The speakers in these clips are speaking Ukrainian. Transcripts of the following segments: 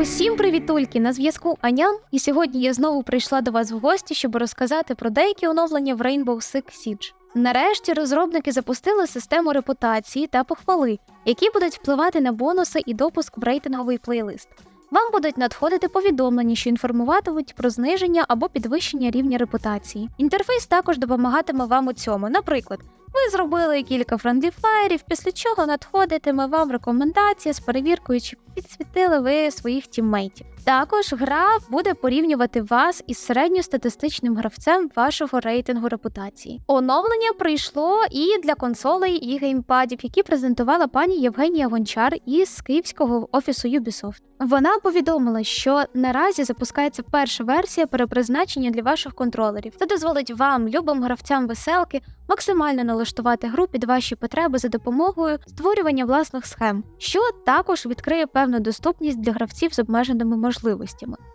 Усім привітульки! На зв'язку Анян, і сьогодні я знову прийшла до вас в гості, щоб розказати про деякі оновлення в Rainbow Six Siege. Нарешті розробники запустили систему репутації та похвали, які будуть впливати на бонуси і допуск в рейтинговий плейлист. Вам будуть надходити повідомлення, що інформуватимуть про зниження або підвищення рівня репутації. Інтерфейс також допомагатиме вам у цьому. Наприклад, ви зробили кілька френдлі фаєрів, після чого надходитиме вам рекомендація з перевіркою, чи підсвітили ви своїх тіммейтів. Також гра буде порівнювати вас із середньостатистичним гравцем вашого рейтингу репутації. Оновлення прийшло і для консолей і геймпадів, які презентувала пані Євгенія Гончар із київського офісу Ubisoft. Вона повідомила, що наразі запускається перша версія перепризначення для ваших контролерів. Це дозволить вам, любим гравцям веселки, максимально налаштувати гру під ваші потреби за допомогою створювання власних схем, що також відкриє певну доступність для гравців з обмеженими можливостями.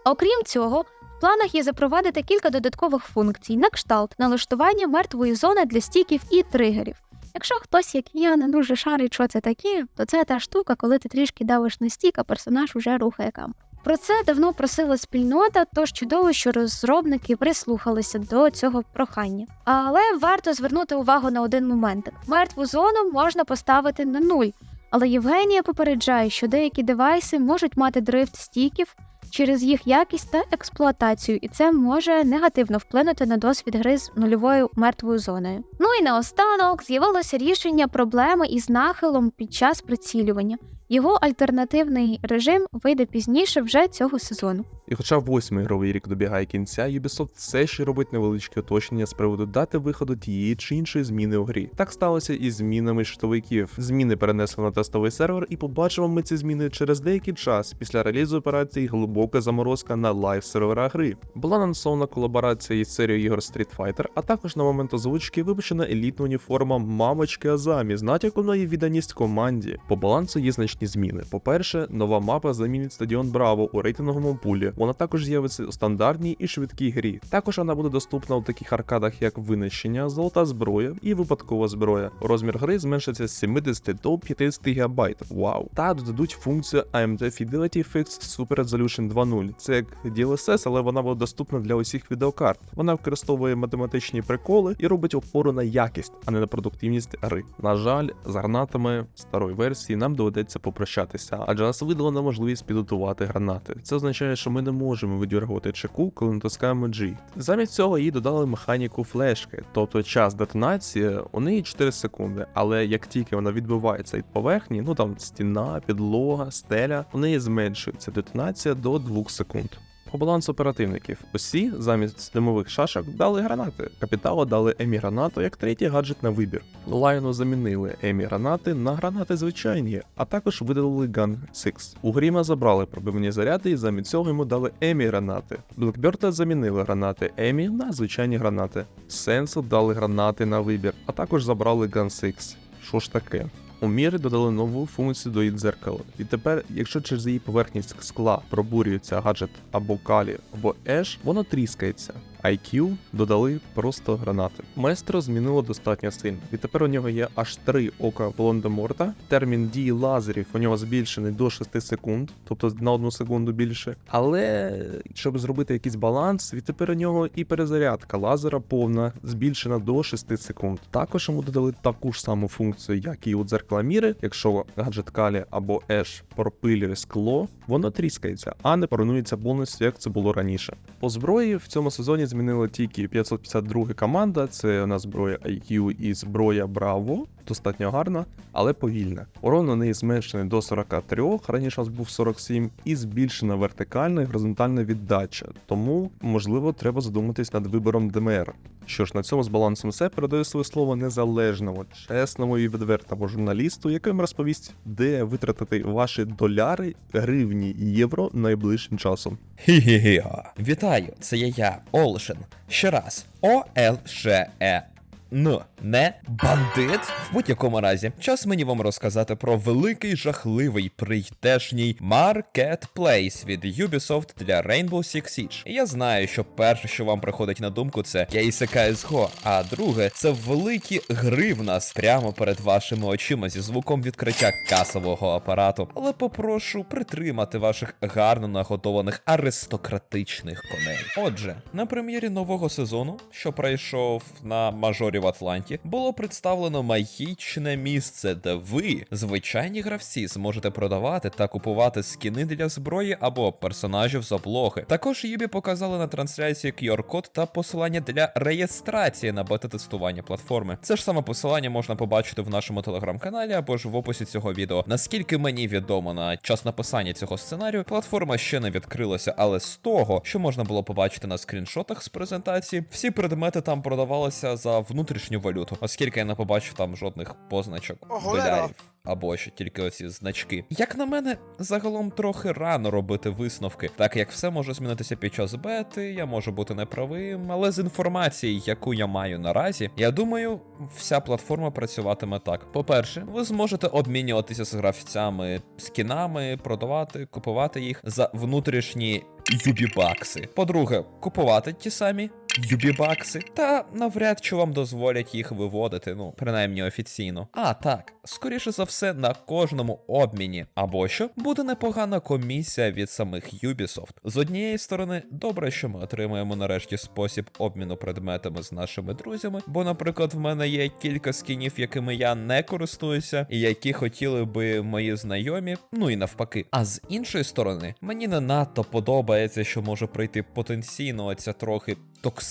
Окрім цього, в планах є запровадити кілька додаткових функцій на кшталт налаштування мертвої зони для стіків і тригерів. Якщо хтось, як я, не дуже шарить, що це таке, то це та штука, коли ти трішки давиш на стік, а персонаж уже рухає камеру. Про це давно просила спільнота, тож чудово, що розробники прислухалися до цього прохання. Але варто звернути увагу на один момент: мертву зону можна поставити на нуль. Але Євгенія попереджає, що деякі девайси можуть мати дрифт стіків через їх якість та експлуатацію, і це може негативно вплинути на досвід гри з нульовою мертвою зоною. Ну і наостанок з'явилося рішення проблеми із нахилом під час прицілювання. Його альтернативний режим вийде пізніше вже цього сезону. І хоча восьмий ігровий рік добігає кінця, Ubisoft все ще робить невеличкі уточнення з приводу дати виходу тієї чи іншої зміни у грі. Так сталося і змінами щитовиків. Зміни перенесли на тестовий сервер, і побачимо ми ці зміни через деякий час після релізу операції глибока заморозка на лайв серверах гри. Була анонсована колаборація із серією ігор Street Fighter, а також на момент озвучки випущена елітна уніформа мамочки Азамі з натяком на її відданість команді. По балансу є значні зміни. По-перше, нова мапа замінить стадіон Браво у рейтинговому пулі. Вона також з'явиться у стандартній і швидкій грі. Також вона буде доступна у таких аркадах, як винищення, золота зброя і випадкова зброя. Розмір гри зменшиться з 70 до 50 ГБ. Вау! Та додадуть функцію AMD Fidelity Fix Super Resolution 2.0. Це як DLSS, але вона буде доступна для усіх відеокарт. Вона використовує математичні приколи і робить опору на якість, а не на продуктивність гри. На жаль, з гранатами старої версії нам доведеться попрощатися, адже нас видалена можливість підготувати гранати. Це означає, що ми не можемо видіргувати чеку, коли натискаємо G. Замість цього їй додали механіку флешки, тобто час детонації у неї 4 секунди, але як тільки вона відбивається від поверхні, ну там стіна, підлога, стеля, у неї зменшується детонація до 2 секунд. По балансу оперативників усі замість димових шашок дали гранати. Капіталу дали емі гранату як третій гаджет на вибір. Лайну замінили емі гранати на гранати звичайні, а також видалили Gun 6. У Гріма забрали пробивні заряди і замість цього йому дали емі гранати. Блекберта замінили гранати емі на звичайні гранати. Сенсу дали гранати на вибір, а також забрали Gun 6. Що ж таке? У мірі додали нову функцію до її дзеркала. І тепер, якщо через її поверхність скла пробурюється гаджет або калі, або еш, воно тріскається. IQ додали просто гранати. Маестро змінило достатньо сильно, і тепер у нього є аж три ока Волан-де-Морта. Термін дії лазерів у нього збільшений до 6 секунд, тобто на одну секунду більше. Але щоб зробити якийсь баланс, відтепер у нього і перезарядка лазера повна, збільшена до 6 секунд. Також йому додали таку ж саму функцію, як і у дзеркала міри. Якщо гаджет Калі або Еш пропилює скло, воно тріскається, а не поруйнується повністю, як це було раніше. По зброї в цьому сезоні змінила тільки 552 команда. Це у нас зброя IQ і зброя Браво. Достатньо гарна, але повільна. Урон у неї зменшений до 43, раніше був 47, і збільшена вертикальна і горизонтальна віддача. Тому, можливо, треба задуматись над вибором ДМР. Що ж, на цьому з балансом все передаю своє слово незалежному, чесному і відвертому журналісту, який вам розповість, де витратити ваші доляри, гривні і євро найближчим часом. Хі-хі-хі. Вітаю, це я, Олшен. Ще раз. О-Л-Ш-Е. Ну, не бандит. В будь-якому разі, час мені вам розказати про великий жахливий прийдешній маркетплейс від Ubisoft для Rainbow Six Siege. І я знаю, що перше, що вам приходить на думку, це кейси CSGO, а друге це великі гри в нас прямо перед вашими очима зі звуком відкриття касового апарату. Але попрошу притримати ваших гарно наготованих аристократичних коней. Отже, на прем'єрі нового сезону, що пройшов на мажорі в Атланті, було представлено магічне місце, де ви, звичайні гравці, зможете продавати та купувати скіни для зброї або персонажів з облоги. Також Юбі показали на трансляції QR-код та посилання для реєстрації на бета-тестування платформи. Це ж саме посилання можна побачити в нашому телеграм-каналі або ж в описі цього відео. Наскільки мені відомо на час написання цього сценарію, платформа ще не відкрилася, але з того, що можна було побачити на скріншотах з презентації, всі предмети там продавалися за внутрішню валюту, оскільки я не побачив там жодних позначок долярів. Або ще тільки оці значки. Як на мене, загалом трохи рано робити висновки, так як все може змінитися під час бети, я можу бути неправим, але з інформації, яку я маю наразі, я думаю, вся платформа працюватиме так. По-перше, ви зможете обмінюватися з гравцями скінами, продавати, купувати їх за внутрішні юбібакси. По-друге, купувати ті самі юбібакси, та навряд чи вам дозволять їх виводити, ну принаймні офіційно. А так, скоріше за все, на кожному обміні або що буде непогана комісія від самих Ubisoft. З однієї сторони, добре, що ми отримаємо нарешті спосіб обміну предметами з нашими друзями, бо, наприклад, в мене є кілька скінів, якими я не користуюся, і які хотіли би мої знайомі, ну і навпаки. А з іншої сторони, мені не надто подобається, що може прийти потенційно оця трохи токсична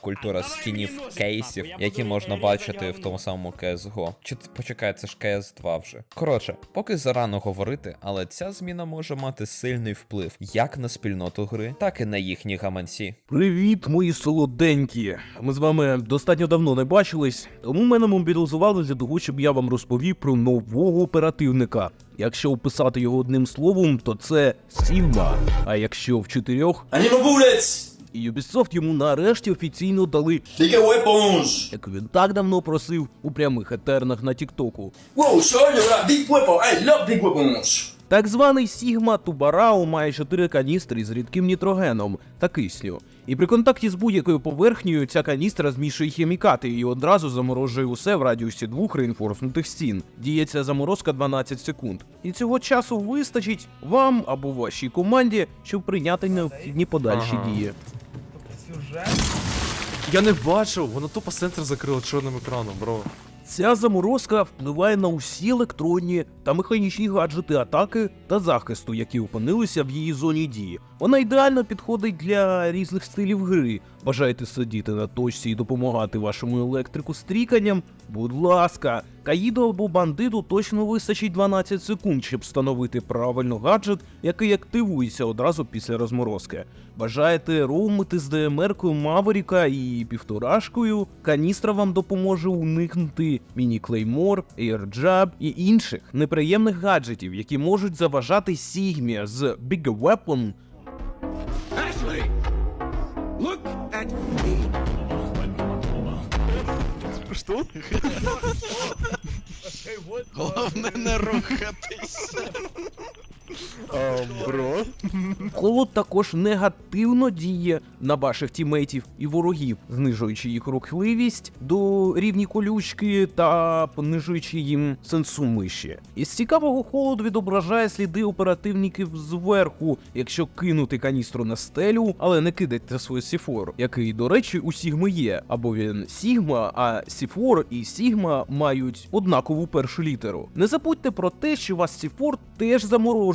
культура скінів кейсів, які можна бачити в тому самому CSGO. Чи почекай, це ж CS2 вже. Коротше, поки зарано говорити, але ця зміна може мати сильний вплив як на спільноту гри, так і на їхні гаманці. Привіт, мої солоденькі. Ми з вами достатньо давно не бачились, тому мене мобілізували для того, щоб я вам розповів про нового оперативника. Якщо описати його одним словом, то це Сігма. А якщо в чотирьох, bullets! І Ubisoft йому нарешті офіційно дали, get weapons! як він так давно просив у прямих етернах на Тіктоку. Whoa, show you that big weapon! I love big weapons! Так званий Сігма Тубарао має 4 каністри з рідким нітрогеном та кисню. І при контакті з будь-якою поверхнею ця каністра змішує хімікати і одразу заморожує усе в радіусі двох реінфорснутих стін. Діється заморозка 12 секунд. І цього часу вистачить вам або вашій команді, щоб прийняти необхідні подальші Ага. Дії. Я не бачив, воно тупо центр закрило чорним екраном, бро. Ця заморозка впливає на усі електронні та механічні гаджети атаки та захисту, які опинилися в її зоні дії. Вона ідеально підходить для різних стилів гри. Бажаєте сидіти на точці і допомагати вашому електрику стріканням? Будь ласка, Каїду або бандиту точно вистачить 12 секунд, щоб встановити правильно гаджет, який активується одразу після розморозки. Бажаєте роумити з ДМР-кою Маверіка і півторашкою? Каністра вам допоможе уникнути міні-клеймор, ейрджаб і інших неприємних гаджетів, які можуть заважати Сігмі з Big Weapon Головне не рухатись. бро. Холод також негативно діє на ваших тімейтів і ворогів, знижуючи їх рухливість до рівні колючки та понижуючи їм сенсу миші. Із цікавого холод відображає сліди оперативників зверху, якщо кинути каністру на стелю, але не кидайте свій сіфор, який, до речі, у Сігми є, або він Сігма, а Сіфор і Сігма мають однакову першу літеру. Не забудьте про те, що вас Сіфор теж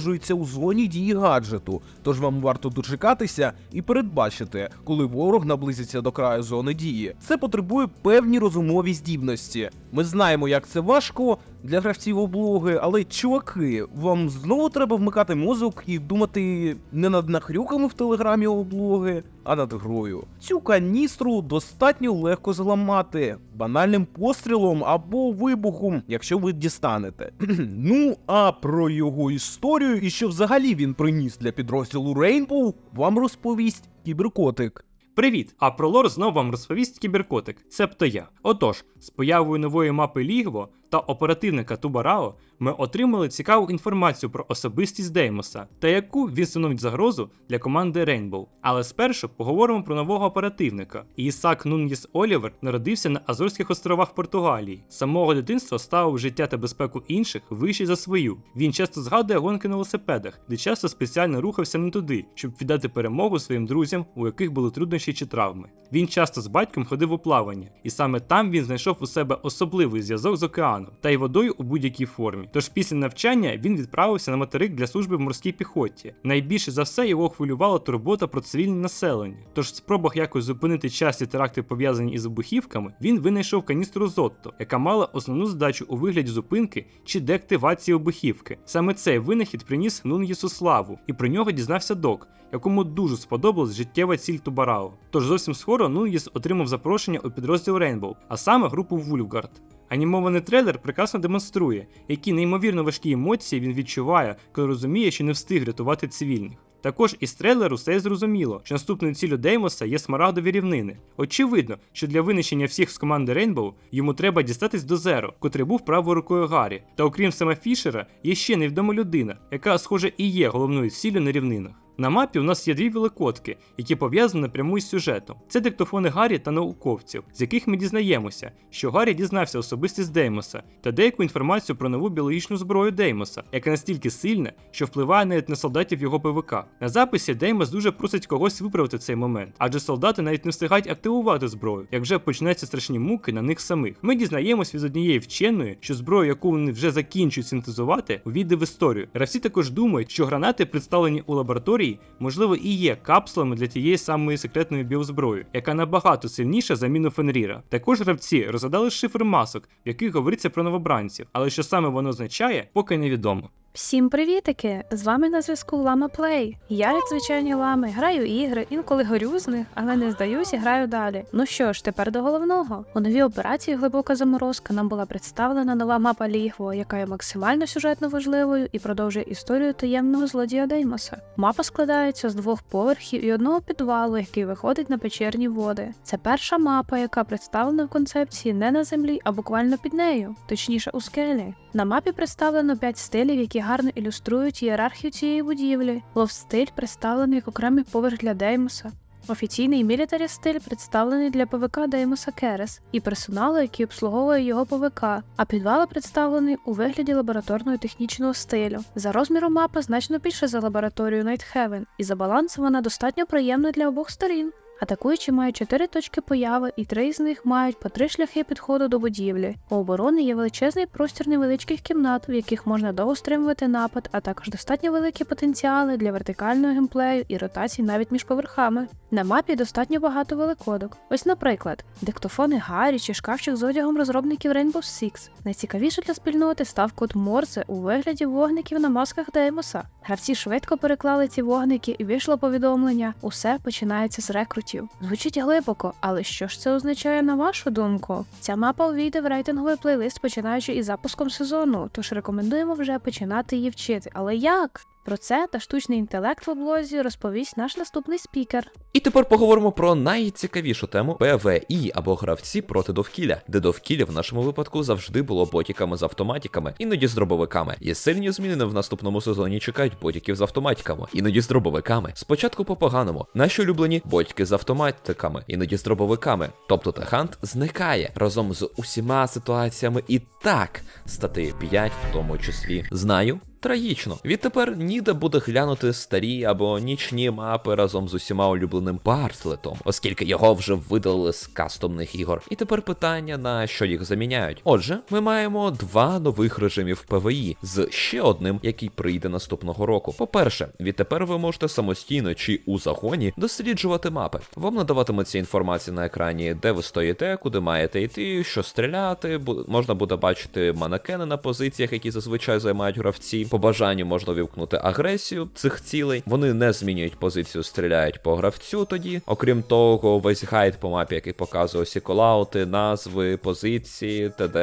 заморожується у зоні дії гаджету, тож вам варто дочекатися і передбачити, коли ворог наблизиться до краю зони дії. Це потребує певні розумові здібності. Ми знаємо, як це важко для гравців облоги, але чуваки, вам знову треба вмикати мозок і думати не над нахрюками в телеграмі облоги, а над грою. Цю каністру достатньо легко зламати банальним пострілом або вибухом, якщо ви дістанете. ну а про його історію і що взагалі він приніс для підрозділу Рейнбоу, вам розповість кіберкотик. Привіт! А про лор знову вам розповість кіберкотик, цебто я. Отож, з появою нової мапи Лігво та оперативника Тубарао ми отримали цікаву інформацію про особистість Деймоса та яку він становить загрозу для команди Rainbow. Але спершу поговоримо про нового оперативника. Ісак Нуньєс Олівер народився на Азорських островах Португалії. Самого дитинства ставив життя та безпеку інших вище за свою. Він часто згадує гонки на велосипедах, де часто спеціально рухався не туди, щоб віддати перемогу своїм друзям, у яких були труднощі чи травми. Він часто з батьком ходив у плавання, і саме там він знайшов у себе особливий зв'язок з океаном та й водою у будь-якій формі. Тож після навчання він відправився на материк для служби в морській піхоті. Найбільше за все його хвилювала турбота про цивільне населення. Тож в спробах якось зупинити часті теракти пов'язані із вибухівками, він винайшов каністру Зотто, яка мала основну задачу у вигляді зупинки чи деактивації вибухівки. Саме цей винахід приніс Нунгісу славу, і про нього дізнався док, якому дуже сподобалась життєва ціль Тубарао. Тож зовсім скоро Нунгіс отримав запрошення у підрозділ Rainbow, а саме групу Вульфгард. Анімований трейлер прекрасно демонструє, які неймовірно важкі емоції він відчуває, коли розуміє, що не встиг рятувати цивільних. Також із трейлеру стає зрозуміло, що наступною ціллю Деймоса є смарагдові рівнини. Очевидно, що для винищення всіх з команди Rainbow йому треба дістатись до Зеро, котрий був правою рукою Гаррі. Та окрім Сема Фішера, є ще невідома людина, яка, схоже, і є головною ціллю на рівнинах. На мапі у нас є дві великодки, які пов'язані напряму із сюжетом. Це диктофони Гаррі та науковців, з яких ми дізнаємося, що Гаррі дізнався особистість Деймоса та деяку інформацію про нову біологічну зброю Деймоса, яка настільки сильна, що впливає навіть на солдатів його ПВК. На записі Деймос дуже просить когось виправити цей момент, адже солдати навіть не встигають активувати зброю, як вже почнуться страшні муки на них самих. Ми дізнаємось від однієї вченої, що зброю, яку вони вже закінчують синтезувати, увійде в історію. Гравці також думають, що гранати, представлені у лабораторії, можливо, і є капсулами для тієї самої секретної біозброї, яка набагато сильніша за міну Фенріра. Також гравці розгадали шифр масок, в яких говориться про новобранців, але що саме воно означає, поки невідомо. Всім привітики! З вами на зв'язку Лама Плей. Я, як звичайні лами, граю ігри, інколи горю з них, але не здаюсь і граю далі. Ну що ж, тепер до головного. У новій операції Глибока заморозка нам була представлена нова мапа Лігво, яка є максимально сюжетно важливою і продовжує історію таємного злодія Деймоса. Мапа складається з двох поверхів і одного підвалу, який виходить на печерні води. Це перша мапа, яка представлена в концепції не на землі, а буквально під нею, точніше у скелі. На мапі представлено 5 стилів, які гарно ілюструють ієрархію цієї будівлі. Лов-стиль представлений як окремий поверх для Деймоса. Офіційний мілітарі стиль представлений для ПВК Деймоса Керес і персоналу, який обслуговує його ПВК, а підвал представлений у вигляді лабораторного технічного стилю. За розміром мапа значно більше за лабораторію Найтхевен, і за балансом вона достатньо приємна для обох сторін. Атакуючі мають чотири точки появи, і три з них мають по три шляхи підходу до будівлі. У оборони є величезний простір невеличких кімнат, в яких можна довго стримувати напад, а також достатньо великі потенціали для вертикального геймплею і ротацій навіть між поверхами. На мапі достатньо багато великодок. Ось, наприклад, диктофони Гаррі чи шкафчик з одягом розробників Rainbow Six. Найцікавіше для спільноти став код Морзе у вигляді вогників на масках Деймоса. Гравці швидко переклали ці вогники і вийшло повідомлення: усе починається з рекрутів. Звучить глибоко, але що ж це означає на вашу думку? Ця мапа увійде в рейтинговий плейлист, починаючи із запуском сезону, тож рекомендуємо вже починати її вчити. Але як? Про це та штучний інтелект в облозі розповість наш наступний спікер. І тепер поговоримо про найцікавішу тему ПВІ або гравці проти довкілля, де довкілля в нашому випадку завжди було ботіками з автоматиками, іноді з дробовиками. Є сильні зміни в наступному сезоні чекають ботіків з автоматиками, іноді з дробовиками. Спочатку по поганому. Наші улюблені ботики з автоматиками, іноді з дробовиками. Тобто Техант зникає разом з усіма ситуаціями і так статей 5 в тому числі. Знаю. Трагічно. Відтепер ніде буде глянути старі або нічні мапи разом з усіма улюбленим Бартлетом, оскільки його вже видалили з кастомних ігор. І тепер питання, на що їх заміняють. Отже, ми маємо два нових режимів ПВІ з ще одним, який прийде наступного року. По-перше, відтепер ви можете самостійно чи у загоні досліджувати мапи. Вам надаватиметься інформація на екрані, де ви стоїте, куди маєте йти, що стріляти. можна буде бачити манекени на позиціях, які зазвичай займають гравці. По бажанню можна вимкнути агресію цих цілей. Вони не змінюють позицію, стріляють по гравцю тоді. Окрім того, весь гайд по мапі, який показує всі колаути, назви, позиції, ТД,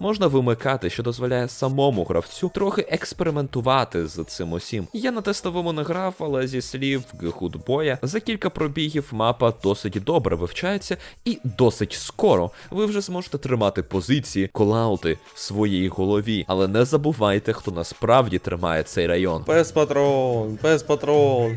можна вимикати, що дозволяє самому гравцю трохи експериментувати з цим усім. Я на тестовому не грав, але зі слів Гудбоя, за кілька пробігів мапа досить добре вивчається і досить скоро ви вже зможете тримати позиції, колаути в своїй голові. Але не забувайте, хто насправді тримає цей район. Пес патрон, пес патрон.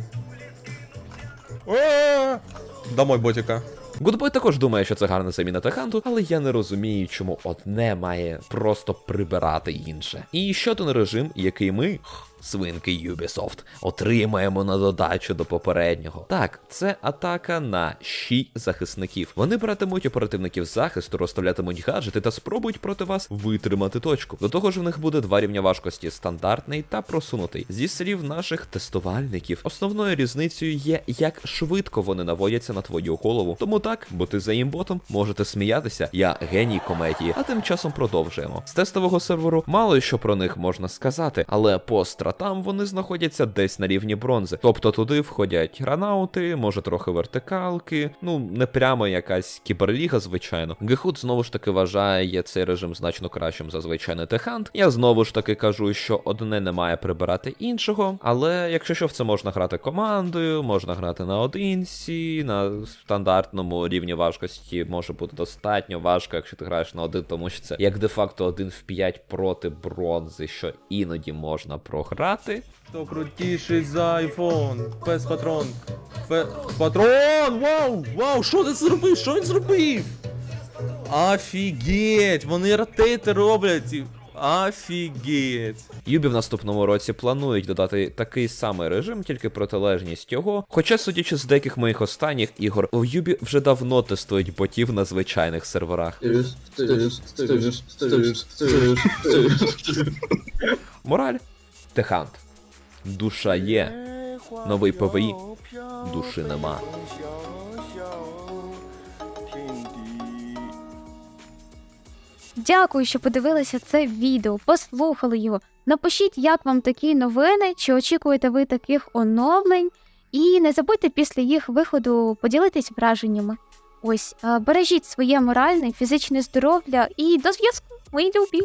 Домой, ботіка. Гудбой також думає, що це гарна заміна Таханту, але я не розумію, чому одне має просто прибирати інше. І ще один режим, який ми. Свинки Ubisoft отримаємо на додачу до попереднього. Так, це атака на щі захисників. Вони братимуть оперативників захисту, розставлятимуть гаджети та спробують проти вас витримати точку. До того ж, в них буде два рівня важкості: стандартний та просунутий. Зі слів наших тестувальників, основною різницею є, як швидко вони наводяться на твою голову. Тому так, бо ти за імботом можете сміятися. Я геній комедії, а тим часом продовжуємо. З тестового серверу мало що про них можна сказати, але по стратам вони знаходяться десь на рівні бронзи. Тобто туди входять гранаути, може трохи вертикалки, ну не прямо якась кіберліга, звичайно. Гехут знову ж таки вважає цей режим значно кращим за звичайний техант. Я знову ж таки кажу, що одне не має прибирати іншого, але якщо що в це можна грати командою, можна грати наодинці, на стандартному рівні важкості може бути достатньо важко, якщо ти граєш на один, тому що це як де-факто один в 5 проти бронзи, що іноді можна програти. Хто крутіший за айфон? Пес патрон. Пе... Патрон! Вау! Вау! Що ти зробив? Що він зробив? Офігеть! Вони ротейти роблять! Офігеть! Юбі в наступному році планують додати такий самий режим, тільки протилежність його. Хоча, судячи з деяких моїх останніх ігор, у Юбі вже давно тестують ботів на звичайних серверах. Мораль Техант. Душа є. Новий ПВІ. Душі нема. Дякую, що подивилися це відео, послухали його. Напишіть, як вам такі новини, чи очікуєте ви таких оновлень. І не забудьте після їх виходу поділитись враженнями. Ось, е, бережіть своє моральне, фізичне здоров'я і до зв'язку, мої любі.